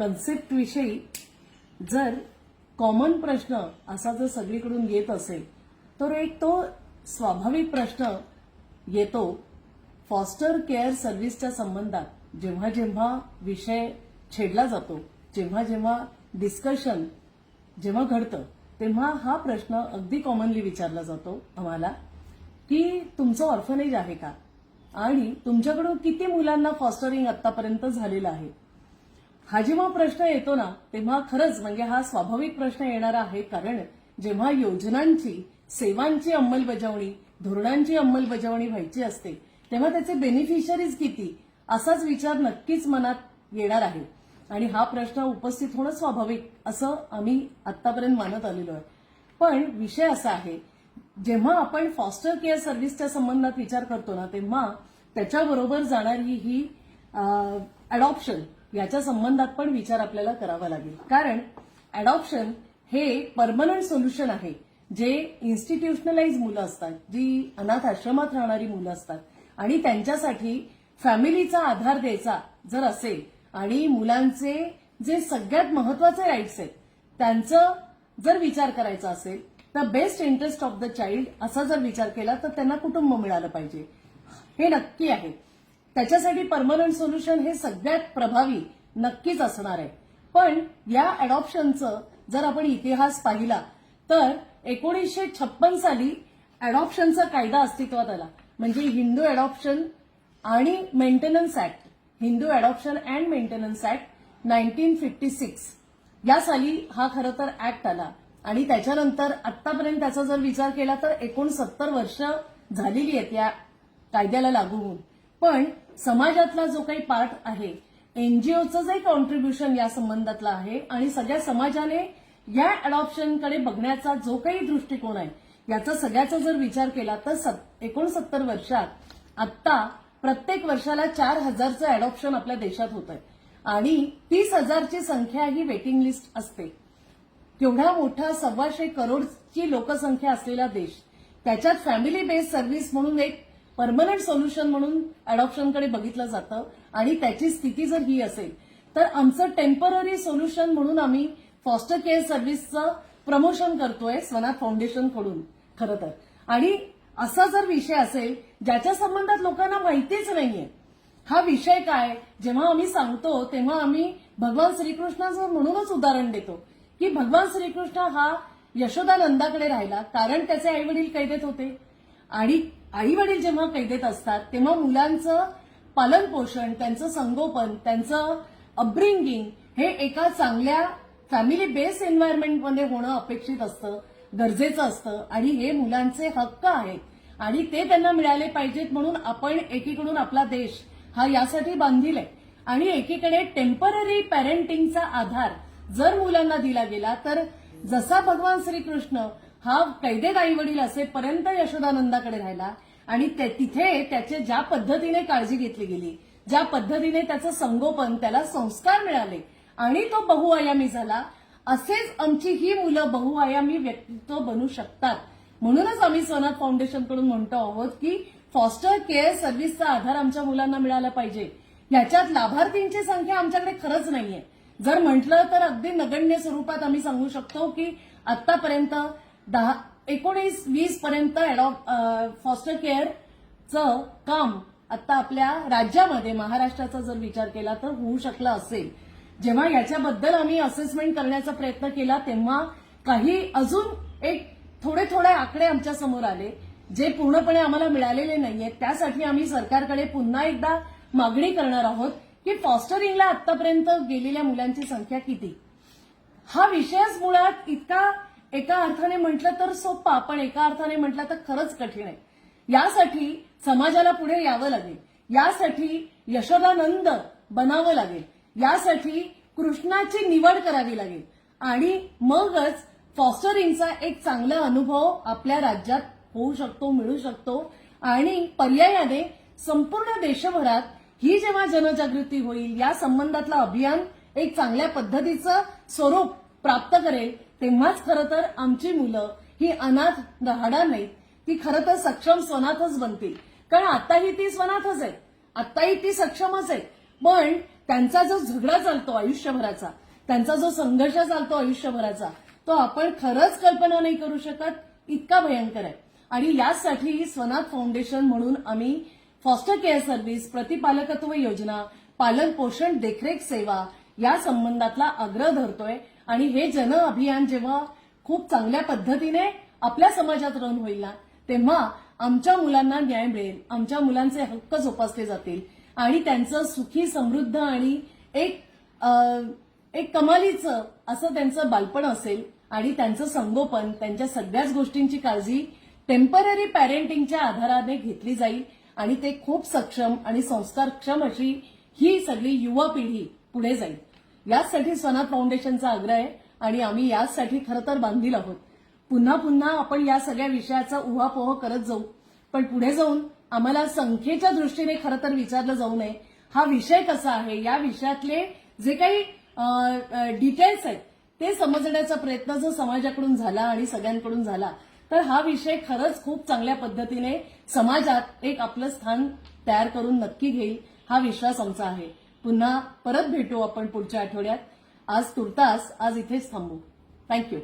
Concept विषयी जर common प्रश्न असा जर सगळीकडून येत असेल तर एक तो स्वाभाविक प्रश्न येतो फॉस्टर केअर सर्व्हिसच्या संबंधात जेव्हा जेव्हा विषय छेडला जातो जेव्हा जेव्हा डिस्कशन जेव्हा घडतं तेव्हा हा प्रश्न अगदी कॉमनली विचारला जातो आम्हाला की तुमचं ऑर्फनेज आहे का? आणि तुमच्याकडून किती मुलांना फॉस्टरिंग आतापर्यंत झालेलं आहे? हा जेव्हा प्रश्न येतो ना तेव्हा खरंच म्हणजे हा स्वाभाविक प्रश्न येणारा आहे. कारण जेव्हा योजनांची सेवांची अंमलबजावणी धोरणांची अंमलबजावणी व्हायची असते तेव्हा त्याचे बेनिफिशरीज किती असाच विचार नक्कीच मनात येणार आहे. आणि हा प्रश्न उपस्थित होणं स्वाभाविक असं आम्ही आतापर्यंत मानत आलेलो आहे. पण विषय असा आहे जेव्हा आपण फॉस्टर केअर सर्व्हिसच्या संबंधात विचार करतो ना तेव्हा त्याच्याबरोबर जाणारी ही अडॉप्शन याच्या संबंधात पण विचार आपल्याला करावा लागेल. कारण अडॉप्शन हे परमनंट सोल्युशन आहे. जे इन्स्टिट्यूशनलाइज मुलं असतात जी अनाथ आश्रमात राहणारी मुलं असतात. आणि त्यांच्यासाठी फॅमिलीचा आधार द्यायचा जर असेल आणि मुलांचे जे सगळ्यात महत्त्वाचे राईट्स आहेत त्यांचं जर विचार करायचा असेल तर best interest of the child असा जर विचार केला तर त्यांना कुटुंब मिळालं पाहिजे. हे नक्की आहे. त्याच्यासाठी परमनंट सोल्युशन हे सगळ्यात प्रभावी नक्कीच असणार आहे. पण या अडॉप्शनचं जर आपण इतिहास पाहिला तर एकोणीसशे छप्पन साली अडॉप्शनचा कायदा अस्तित्वात आला. म्हणजे हिंदू अडॉप्शन आणि maintenance act Hindu adoption and maintenance act nineteen fifty six. या साली हा खरं तर ऍक्ट आला. आणि त्याच्यानंतर आतापर्यंत त्याचा जर विचार केला तर एकोणसत्तर वर्ष झालेली आहेत या कायद्याला लागू होऊन. पण समाजातला जो काही पार्ट आहे एनजीओचं जे कॉन्ट्रीब्युशन या संबंधातलं आहे आणि सगळ्या समाजाने या अडॉप्शनकडे बघण्याचा जो काही दृष्टिकोन आहे याचा सगळ्याचा जर विचार केला तर एकोणसत्तर वर्षात आत्ता प्रत्येक वर्षाला चार हजारचं अडॉप्शन आपल्या देशात होत आहे आणि तीस हजारची संख्या ही वेटिंग लिस्ट असते. तेवढा मोठा सव्वाशे करोडची लोकसंख्या असलेला देश त्याच्यात फॅमिली बेस्ड सर्व्हिस म्हणून एक परमनंट सोल्युशन म्हणून अडॉप्शनकडे बघितलं जातं आणि त्याची स्थिती जर ही असेल तर आमचं टेंपररी सोल्युशन म्हणून आम्ही फॉस्टर केअर सर्व्हिसचं प्रमोशन करतोय स्वनाथ फाउंडेशनकडून खरं तर. आणि असा जर विषय असेल ज्याच्या संबंधात लोकांना माहितीच नाहीये हा विषय काय? जेव्हा आम्ही सांगतो तेव्हा आम्ही भगवान श्रीकृष्णाचं म्हणूनच उदाहरण देतो की भगवान श्रीकृष्ण हा यशोदानंदाकडे राहिला कारण त्याचे आई वडील कैदेत होते. आणि आई वडील जेव्हा कैदेत असतात तेव्हा मुलांचं पालन पोषण त्यांचं संगोपन त्यांचं अपब्रिंगिंग हे एका चांगल्या फॅमिली बेस्ड एन्व्हायरमेंटमध्ये होणं अपेक्षित असतं गरजेचं असतं. आणि हे मुलांचे हक्क आहेत. आणि ते त्यांना मिळाले पाहिजेत म्हणून आपण एकीकडून आपला देश हा यासाठी बांधील आहे आणि एकीकडे टेंपररी पॅरेंटिंगचा आधार जर मुलांना दिला गेला तर जसा भगवान श्रीकृष्ण हा कैदेत आई वडील असेपर्यंत यशोदानंदाकडे राहिला आणि तिथे त्याचे ज्या पद्धतीने काळजी घेतली गेली ज्या पद्धतीने त्याचं संगोपन त्याला संस्कार मिळाले आणि तो बहुआयामी झाला असेच आमची ही मुलं बहुआयामी व्यक्तित्व बनू शकतात. म्हणूनच आम्ही सोनाथ फाउंडेशनकडून म्हणतो आहोत की फॉस्टर केअर सर्व्हिसचा आधार आमच्या मुलांना मिळाला पाहिजे. याच्यात लाभार्थींची संख्या आमच्याकडे खरंच नाहीये. जर म्हटलं तर अगदी नगण्य स्वरूपात आम्ही सांगू शकतो की आतापर्यंत दहा एकोणीस वीस पर्यंत फॉस्टर केअरचं काम आता आपल्या राज्यामध्ये महाराष्ट्राचा जर विचार केला तर होऊ शकला असेल. जेव्हा याच्याबद्दल आम्ही असेसमेंट करण्याचा प्रयत्न केला तेव्हा काही अजून एक थोडे थोडे आकडे आमच्यासमोर आले जे पूर्णपणे आम्हाला मिळालेले नाहीयेत. त्यासाठी आम्ही सरकारकडे पुन्हा एकदा मागणी करणार आहोत की फॉस्टरिंगला आतापर्यंत गेलेल्या मुलांची संख्या किती? हा विषयच मुळात इतका एका अर्थाने म्हटलं तर सोपा पण एका अर्थाने म्हटलं तर खरंच कठीण आहे. यासाठी समाजाला पुढे यावं लागेल. यासाठी यशोदानंद बनावं लागेल. यासाठी कृष्णाची निवड करावी लागेल. आणि मगच फॉस्टरिंगचा एक चांगला अनुभव आपल्या राज्यात होऊ शकतो मिळू शकतो. आणि पर्यायाने संपूर्ण देशभरात ही जेव्हा जनजागृती होईल या संबंधातलं अभियान एक चांगल्या पद्धतीचं स्वरूप प्राप्त करेल तेव्हाच खरं तर आमची मुलं ही अनाथ राहणार नाहीत. ती खरं तर सक्षम स्वनाथच बनतील. कारण आताही ती स्वनाथच आहे. आताही ती सक्षमच आहे. पण त्यांचा जो झगडा चालतो आयुष्यभराचा त्यांचा जो संघर्ष चालतो आयुष्यभराचा तो आपण खरंच कल्पना नाही करू शकत. इतका भयंकर आहे. आणि यासाठी स्वनाथ फाउंडेशन म्हणून आम्ही फॉस्टर केअर सर्व्हिस प्रतिपालकत्व योजना पालन पोषण देखरेख सेवा या संबंधातला आग्रह धरतोय. आणि हे जन अभियान जेव्हा खूप चांगल्या पद्धतीने आपल्या समाजात रन होईल ना तेव्हा आमच्या मुलांना न्याय मिळेल. आमच्या मुलांचे हक्क जोपासले जातील. आणि त्यांचं सुखी समृद्ध आणि एक एक कमालीचं असं त्यांचं बालपण असेल आणि त्यांचं संगोपन त्यांच्या सगळ्याच गोष्टींची काळजी टेंपररी पॅरेंटिंगच्या आधाराने घेतली जाईल आणि ते खूप सक्षम आणि संस्कारक्षम अशी ही सगळी युवा पिढी पुढे जाईल. याचसाठी स्वनाथ फाउंडेशनचा आग्रह आहे आणि आम्ही याचसाठी खरं तर बांधील आहोत. पुन्हा पुन्हा आपण या सगळ्या विषयाचा उहापोह करत जाऊ. पण पुढे जाऊन आम्हाला संख्येच्या दृष्टीने खरं तर विचारलं जाऊ नये. हा विषय कसा आहे? या विषयातले जे काही डिटेल्स आहेत ते समजण्याचा प्रयत्न जर समाजाकडून झाला आणि सगळ्यांकडून झाला तर हा विषय खरंच खूप चांगल्या पद्धतीने समाजात एक आपलं स्थान तयार करून नक्की घेईल हा विश्वास आमचा आहे. पुन्हा परत भेटू आपण पुढच्या आठवड्यात. आज तुर्तास आज इथेच थांबू. थँक्यू